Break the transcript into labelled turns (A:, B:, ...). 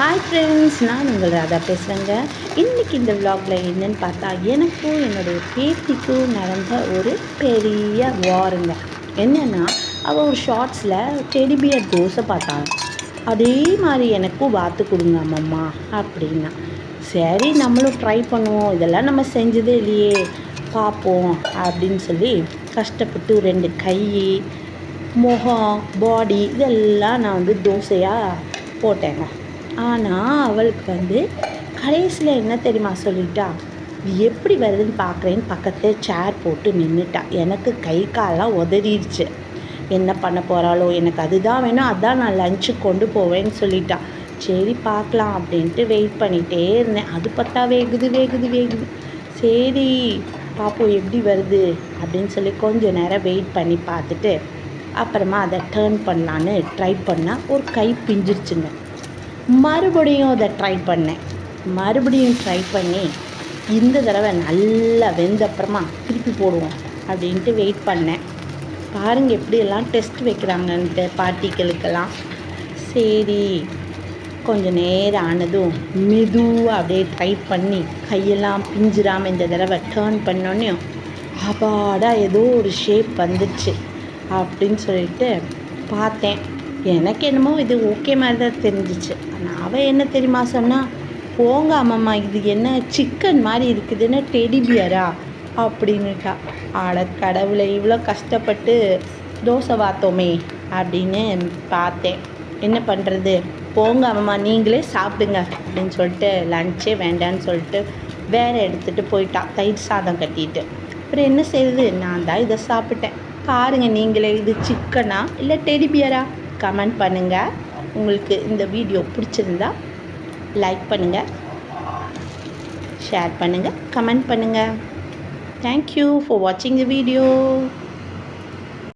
A: Hi friends நான் உங்கள் ராதா பேசுகிறேங்க இன்றைக்கி இந்த vlogல என்னன்னு பார்த்தா எனக்கும் என்னுடைய பேத்திக்கும் நடந்த ஒரு பெரிய வாருங்க என்னென்னா அவள் ஒரு ஷார்ட்ஸில் டெடிபியர் தோசை பார்த்தாங்க. அதே மாதிரி எனக்கும் வாத்து கொடுங்க அம்மம்மா அப்படின்னா. சரி நம்மளும் ட்ரை பண்ணுவோம். இதெல்லாம் நம்ம செஞ்சதே இல்லையே. பார்ப்போம் அப்படின்னு சொல்லி கஷ்டப்பட்டு ரெண்டு கை முகம் பாடி இதெல்லாம் நான் வந்து தோசையாக போட்டேங்க. ஆனால் அவளுக்கு வந்து கடைசியில் என்ன தெரியுமா சொல்லிட்டா? எப்படி வருதுன்னு பார்க்குறேன்னு பக்கத்தில் சேர் போட்டு நின்றுட்டா எனக்கு கை காலெலாம் உதறிடுச்சு. என்ன பண்ண போகிறாளோ எனக்கு அதுதான் வேணும். அதான் நான் லஞ்சு கொண்டு போவேன்னு சொல்லிட்டா. சரி பார்க்கலாம் அப்படின்ட்டு வெயிட் பண்ணிகிட்டே இருந்தேன். அது பார்த்தா வேகுது வேகுது வேகுது. சரி பார்ப்போம் எப்படி வருது? அப்படின்னு சொல்லி கொஞ்ச நேரம் வெயிட் பண்ணி பார்த்துட்டு அப்புறமா அதை டேர்ன் பண்ணலான்னு ட்ரை பண்ணால் ஒரு கை பிஞ்சிருச்சுங்க. மறுபடியும் அதை ட்ரை பண்ணேன். மறுபடியும் ட்ரை பண்ணி இந்த தடவை நல்லா வெந்த அப்புறமா திருப்பி போடுவோம் அப்படின்ட்டு வெயிட் பண்ணேன். பாருங்கள் எப்படியெல்லாம் டெஸ்ட் வைக்கிறாங்கன்ட்டு பார்ட்டிகளுக்கெல்லாம் சரி கொஞ்சம் நேரம் ஆனதும் மெதுவாக அப்படியே ட்ரை பண்ணி கையெல்லாம் பிஞ்சிராமல் இந்த தடவை டேர்ன் பண்ணோன்னே அப்பாடா ஏதோ ஒரு ஷேப் வந்துச்சு அப்படின்னு சொல்லிட்டு பார்த்தேன். எனக்கு என்னமோ இது ஓகே மாதிரி தான் தெரிஞ்சிச்சு. ஆனால் அவள் என்ன தெரியுமா சொன்னால் போங்க அம்மம்மா இது என்ன சிக்கன் மாதிரி இருக்குதுன்னு டெடி பியரா அப்படின்னுட்டா ஆட கடவுளை இவ்வளோ கஷ்டப்பட்டு தோசை பார்த்தோமே அப்படின்னு பார்த்தேன். என்ன பண்ணுறது போங்க அம்மா நீங்களே சாப்பிடுங்க அப்படின்னு சொல்லிட்டு லஞ்சே வேண்டான்னு சொல்லிட்டு வேறு எடுத்துகிட்டு போயிட்டா தயிர் சாதம் கட்டிட்டு. அப்புறம் என்ன செய்யுது நான் தான் இதை சாப்பிட்டேன். பாருங்கள் நீங்களே இது சிக்கனா இல்லை டெடிபியரா கமெண்ட் பண்ணுங்கள் உங்களுக்கு இந்த வீடியோ பிடிச்சிருந்தா லைக் பண்ணுங்கள் ஷேர் பண்ணுங்கள் கமெண்ட் பண்ணுங்கள் தேங்க்யூ ஃபார் வாட்சிங் த வீடியோ